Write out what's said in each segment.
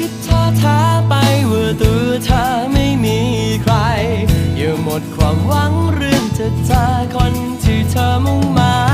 คิดท้อท้าไปว่าตัวเธอไม่มีใคร อย่าหมดความหวังเรื่องเธอเธอคนที่เธอมุ่งมา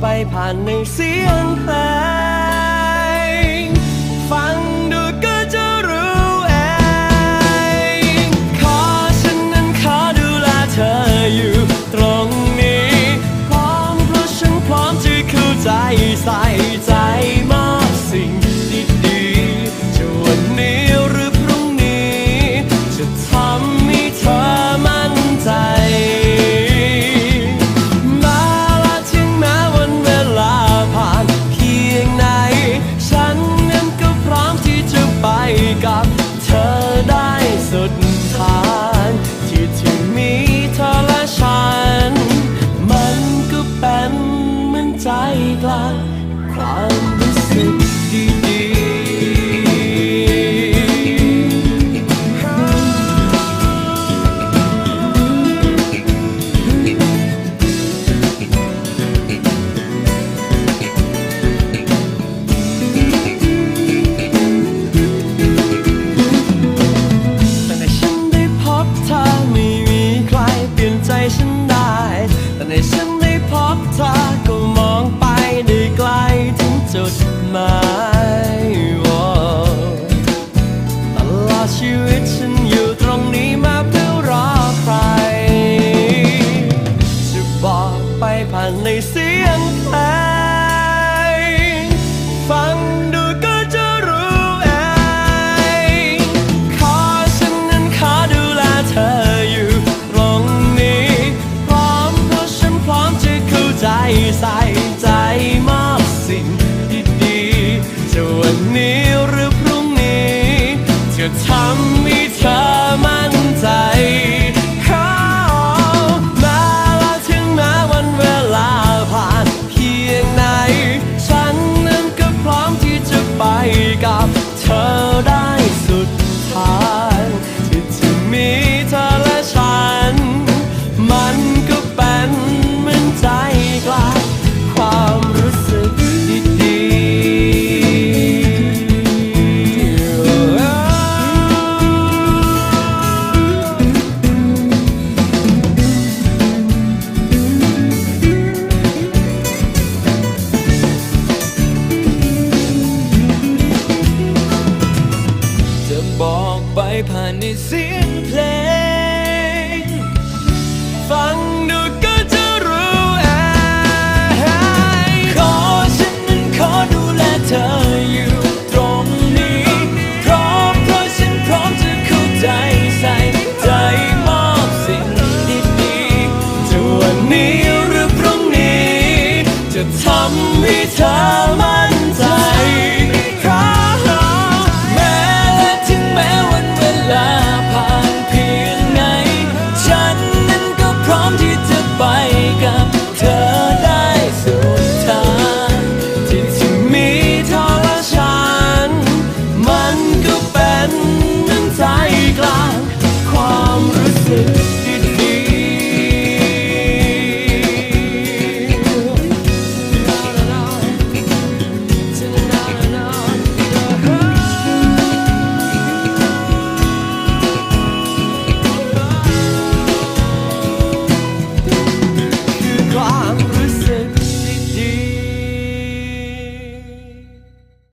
ไปผ่านในเสียงแผล เสียงแผล good time.